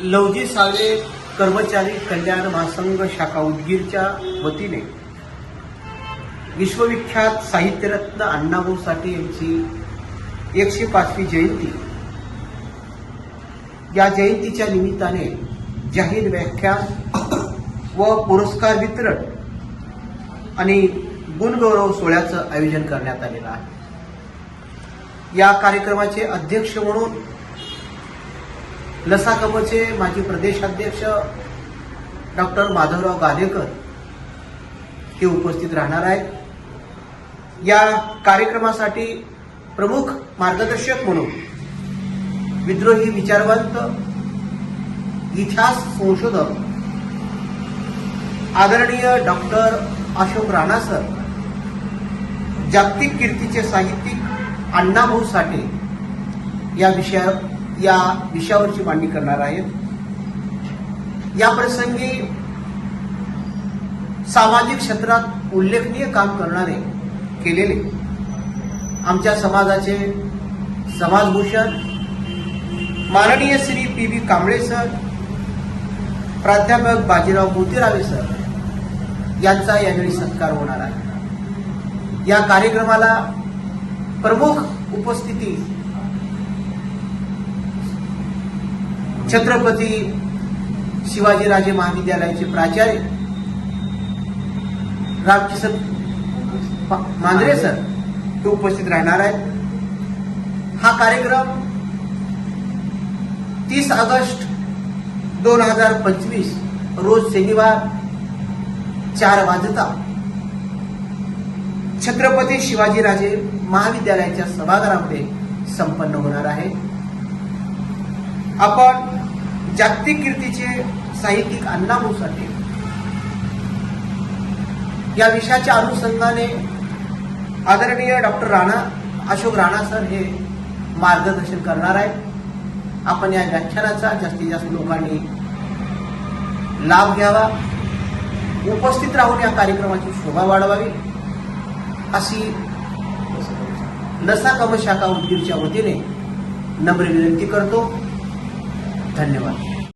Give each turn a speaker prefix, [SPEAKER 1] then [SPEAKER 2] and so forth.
[SPEAKER 1] Lavji save कर्मचारी कल्याण महासंघ शाखा उदगीरच्या वतीने. विश्वविख्यात साहित्यरत्न अण्णाभाऊ साठे यांची एकशे पाचवी जयंती. या जयंतीच्या निमित्ताने जाहीर व्याख्यान व पुरस्कार वितरण आणि गुणगौरव सोहळ्याचं आयोजन करण्यात आलेलं आहे. या कार्यक्रमाचे अध्यक्ष म्हणून लसाकमचे माजी प्रदेशाध्यक्ष डॉक्टर माधवराव गादेकर हे उपस्थित राहणार आहेत. या कार्यक्रमासाठी प्रमुख मार्गदर्शक म्हणून विद्रोही विचारवंत इतिहास संशोधक आदरणीय डॉक्टर अशोक राणा सर जागतिक कीर्तीचे साहित्यिक अण्णाभाऊ साठे या विषयावर या विषयावरची मांडणी करणार आहेत. या प्रसंगी सामाजिक क्षेत्रात उल्लेखनीय काम करणारे केलेले आमच्या समाजाचे समाजभूषण माननीय Shri P V Kamble sir प्राध्यापक बाजीराव मोतीरावे सर यांचा यावेळी सत्कार होणार आहे. या कार्यक्रमाला प्रमुख उपस्थिती छत्रपती शिवाजीराजे महाविद्यालयाचे प्राचार्य. रामकिशन पा- मांजरे सर हे उपस्थित राहणार आहेत. हा कार्यक्रम तीस ऑगस्ट दोन हजार पंचवीस रोज शनिवार चार वाजता छत्रपती शिवाजीराजे महाविद्यालयाच्या सभागृहामध्ये संपन्न होणार आहे. आपण जागतिक कीर्तीचे साहित्यिक अण्णाभाऊ साठे या विषयाच्या अनुषंगाने आदरणीय डॉक्टर राणा अशोक राणा सर हे मार्गदर्शन करणार आहेत. आपण या व्याख्यानाचा जास्तीत जास्त लोकांनी लाभ घ्यावा. उपस्थित राहून या कार्यक्रमाची शोभा वाढवावी. अशी लसा कम शाखा उदगीरच्या वतीने नम्र विनंती करतो. धन्यवाद.